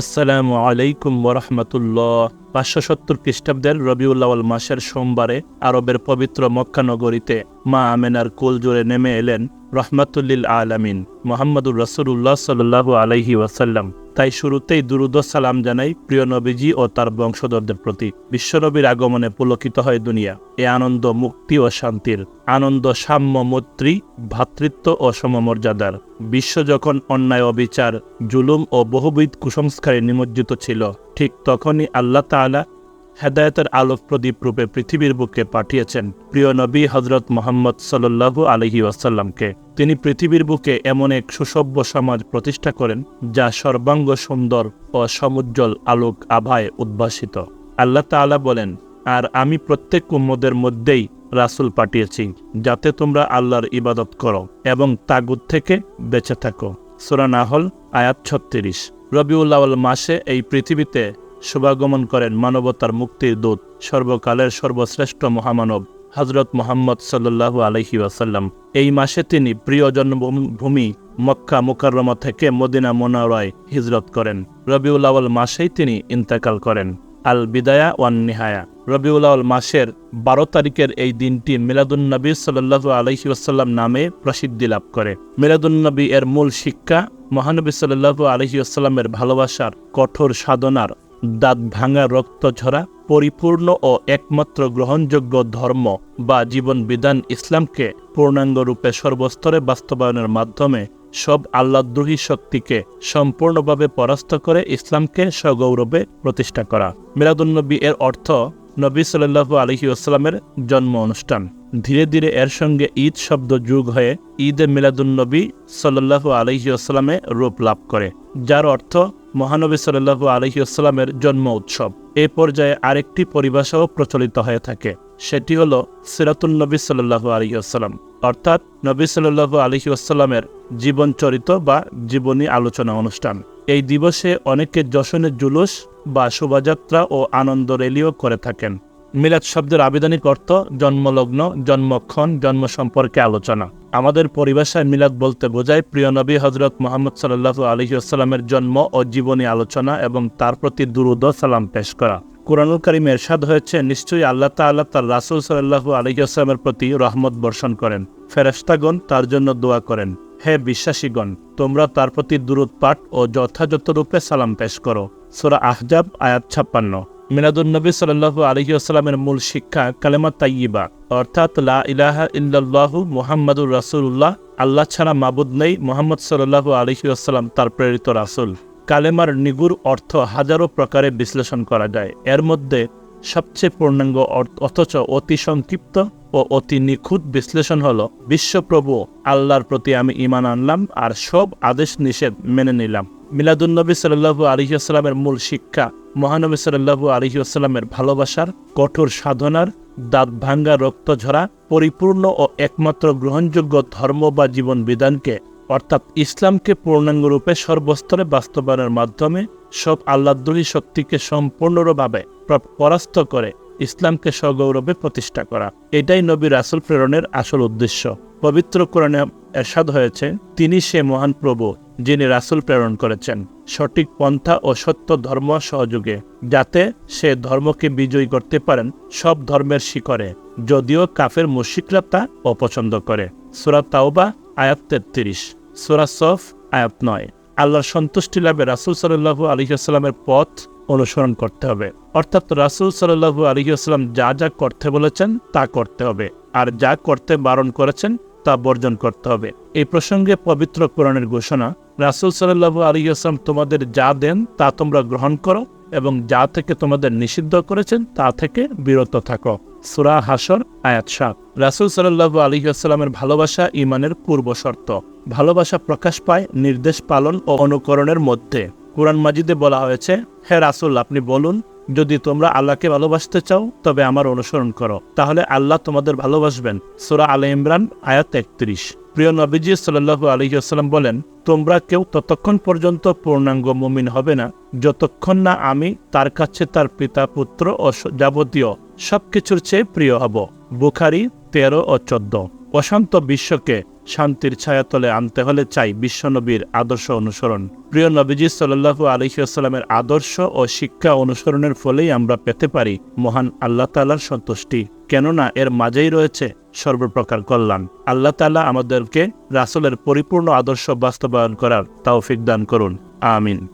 আসসালামু আলাইকুম ওরহমতুল্লাহ পাঁচশো সত্তর খ্রিস্টাব্দের রবিউল্লাওয়াল মাসের সোমবারে আরবের পবিত্র মক্কানগরীতে মা আমেনার কোল জোরে নেমে এলেন রহমাতুল্লিল আলামিন, মোহাম্মদুর রসুল্লাহ সাল্লু আলহি ওয়াসাল্লাম। তাই শুরুতেই দুরুদ সালাম জানাই প্রিয় নবীজি ও তার বংশধরদের প্রতি। বিশ্বনবীর আগমনে পুলকিত হয় দুনিয়া। এ আনন্দ, মুক্তি ও শান্তির, আনন্দ, সাম্য, মৈত্রী ভ্রাতৃত্ব ও সমমর্যাদার। বিশ্ব যখন অন্যায়, অবিচার, জুলুম ও বহুবিধ কুসংস্কারে নিমজ্জিত ছিল, ঠিক তখনই আল্লাহ তাআলা হেদায়তের আলোক প্রদীপ রূপে পৃথিবীর বুকে পাঠিয়েছেন প্রিয় নবী হজরত মোহাম্মদ সাল্লু আলহি ওয়াসাল্লামকে। তিনি পৃথিবীর বুকে এমন এক সুসভ্য সমাজ প্রতিষ্ঠা করেন, যা সর্বাঙ্গ সুন্দর ও সমুজ্জ্বল আলোক আভায় উদ্ভাসিত। আল্লাহ তাআলা বলেন, আর আমি প্রত্যেক উম্মদের মধ্যেই রাসূল পাঠিয়েছি, যাতে তোমরা আল্লাহর ইবাদত করো এবং তাগুদ থেকে বেঁচে থাকো। সুরা নাহল, আয়াত ছত্রিশ। রবিউল্লাওয়াল মাসে এই পৃথিবীতে শুভাগমন করেন মানবতার মুক্তির দূত, সর্বকালের সর্বশ্রেষ্ঠ মহামানব হজরত মোহাম্মদ সাল্লু আলহি ওয়াসাল্লাম। এই মাসে তিনি প্রিয় জন্মভূমি মক্কা মুকাররমা থেকে মদিনা মোনারায় হিজরত করেন। রবিউল্লাওয়াল মাসেই তিনি ইন্তেকাল করেন। আল বিদায়া ওয়ান নিহায়া। রবিউল্লাওয়াল মাসের বারো তারিখের এই দিনটি মিলাদুন্নবী সাল্লু আলহি ওয়াসাল্লাম নামে প্রসিদ্ধি লাভ করে। মিলাদুন্নবী এর মূল শিক্ষা মহানবী সাল্লু আলহি আসাল্লামের ভালোবাসার কঠোর সাধনার দাঁত ভাঙা রক্ত ছড়া পরিপূর্ণ ও একমাত্র গ্রহণযোগ্য ধর্ম বা জীবন বিধান ইসলামকে পূর্ণাঙ্গ রূপে সর্বস্তরে বাস্তবায়নের মাধ্যমে সব আল্লাদ্রোহী শক্তিকে সম্পূর্ণভাবে পরাস্ত করে ইসলামকে সগৌরবে প্রতিষ্ঠা করা। মিলাদুন্নবী এর অর্থ নবী সাল্লু আলহি আসসালামের জন্ম অনুষ্ঠান। ধীরে ধীরে এর সঙ্গে ঈদ শব্দ যুগ হয়ে ঈদে মিলাদুন্নবী সাল্লাহু আলহি আসসালামে রূপ লাভ করে, যার অর্থ মহানবী সাল্লু আলহি আসসালামের জন্ম উৎসব। এ পর্যায়ে আরেকটি পরিভাষাও প্রচলিত হয়ে থাকে, সেটি হল সিরাতুলনবী সাল্লু আলহি আসসালাম অর্থাৎ নবী সাল্লু আলহি আসসালামের জীবন চরিত বা জীবনী আলোচনা অনুষ্ঠান। এই দিবসে অনেকে যশনের জুলুস বা শোভাযাত্রা ও আনন্দ র্যালিও করে থাকেন। মিলাদ শব্দের আবেদনিক অর্থ জন্মলগ্ন, জন্মক্ষণ জন্ম সম্পর্কে আলোচনা। আমাদের পরিভাষায় মিলাদ বলতে বোঝায় প্রিয় নবী হজরত মোহাম্মদ সাল্লাহু আলহিউসাল্লামের জন্ম ও জীবনী আলোচনা এবং তার প্রতি দুরুদ সালাম পেশ করা। কোরআনুল করিম এরশাদ হয়েছে, নিশ্চয়ই আল্লাহ তাল্লাহ তার রাসুল সাল্লাহু আলহিউসালামের প্রতি রহমত বর্ষণ করেন। ফেরেস্তাগণ তার জন্য দোয়া করেন। হে বিশ্বাসীগণ, তোমরা তার প্রতি দূরত পাঠ ও যথাযথ রূপে সালাম পেশ করো। সোরা আহজাব, আয়াত ছাপ্পান্ন। মিলাদুলনবী সাল্লু আলহিউসালামের মূল শিক্ষা কালেমা তাইয়িবা, অর্থাৎ লা ইলাহা ইল্লাল্লাহু মুহাম্মাদুর রাসুল্লাহ আল্লাহ ছাড়া মাবুদ নেই মোহাম্মদ সাল্লু আলহিউসালাম তার প্রেরিত রাসুল। কালেমার নিগুর অর্থ হাজারো প্রকারে বিশ্লেষণ করা যায়। এর মধ্যে সবচেয়ে পূর্ণাঙ্গ অথচ অতি সংক্ষিপ্ত ও অতি নিখুঁত বিশ্লেষণ হল, বিশ্বপ্রভু আল্লাহর প্রতি আমি ইমান আনলাম আর সব আদেশ নিষেধ মেনে নিলাম। মিলাদুন্নবী সাল্লু আলহিউসালামের মূল শিক্ষা, মহানবী সাল্লু আলহিউসালামের ভালোবাসার, কঠোর সাধনার, দাঁত ভাঙ্গা রক্ত ঝরা পরিপূর্ণ ও একমাত্র গ্রহণযোগ্য ধর্ম বা জীবন বিধানকে, অর্থাৎ ইসলামকে পূর্ণাঙ্গরূপে সর্বস্তরে বাস্তবায়নের মাধ্যমে সব আল্লাদ্রোহী শক্তিকে সম্পূর্ণভাবে পরাস্ত করে ইসলামকে সগৌরবে প্রতিষ্ঠা করা। এটাই নবী রাসুল প্রেরণের আসল উদ্দেশ্য। পবিত্র কোরআনে এরশাদ হয়েছে, তিনি সে মহান প্রভু, যিনি রাসুল প্রেরণ করেছেন। সঠিক পন্থা ও সত্য ধর্ম সহযোগে, যাতে সে ধর্মকে বিজয়ী করতে পারেন সব ধর্মের শিকরে যদিও কাফের মুশিকরা তা অপছন্দ করে। সুরা তাওবা, আয়াত তেত্রিশ। সুরা সফ, আয়াত নয়। আল্লাহর সন্তুষ্টি লাভে রাসুল সাল্লু আলহিহাস্লামের পথ অনুসরণ করতে হবে। অর্থাৎ রাসুল সাল্লু আলহিহাস্লাম যা যা করতে বলেছেন, তা করতে হবে। আর যা করতে বারণ করেছেন, তা বর্জন করতে হবে। এই প্রসঙ্গে পবিত্র কোরআনের ঘোষণা, রাসুল সাল্লু আলহিহাস্লাম তোমাদের যা দেন, তা তোমরা গ্রহণ করো এবং যা থেকে তোমাদের নিষিদ্ধ করেছেন, তা থেকে বিরত থাকো। সুরা হাসর আয়াত সাত। রাসুল সাল্লু আলহিহাস্লামের ভালোবাসা ইমানের পূর্ব শর্ত ভালোবাসা প্রকাশ পায় নির্দেশ পালন ও অনুকরণের মধ্যে। কোরআন মাজিদে বলা হয়েছে, হে রাসুল, আপনি বলুন, যদি তোমরা আল্লাহকে ভালোবাসতে চাও, তবে আমার অনুসরণ করো। তাহলে আল্লাহ তোমাদের ভালোবাসবেন। সুরা আল ইমরান, আয়াত একত্রিশ। প্রিয় নবীজি সাল্লু আলহিহাস্লাম বলেন, তোমরা কেউ ততক্ষণ পর্যন্ত পূর্ণাঙ্গ মুমিন হবে না। যতক্ষণ না আমি তার কাছে তার পিতা, পুত্র ও যাবতীয় সবকিছুর চেয়ে প্রিয় হব। বুখারি তেরো ও চোদ্দ। অশান্ত বিশ্বকে শান্তির ছায়াতলে আনতে হলে চাই বিশ্বনবীর আদর্শ অনুসরণ। প্রিয় নবীজি সাল্লাহু আলহিউসালামের আদর্শ ও শিক্ষা অনুসরণের ফলেই আমরা পেতে পারি মহান আল্লাহ তালার সন্তুষ্টি। কেননা এর মাঝেই রয়েছে সর্বপ্রকার কল্যাণ। আল্লাহ তালা আমাদেরকে রাসুলের পরিপূর্ণ আদর্শ বাস্তবায়ন করার তাওফিক দান করুন। আমিন।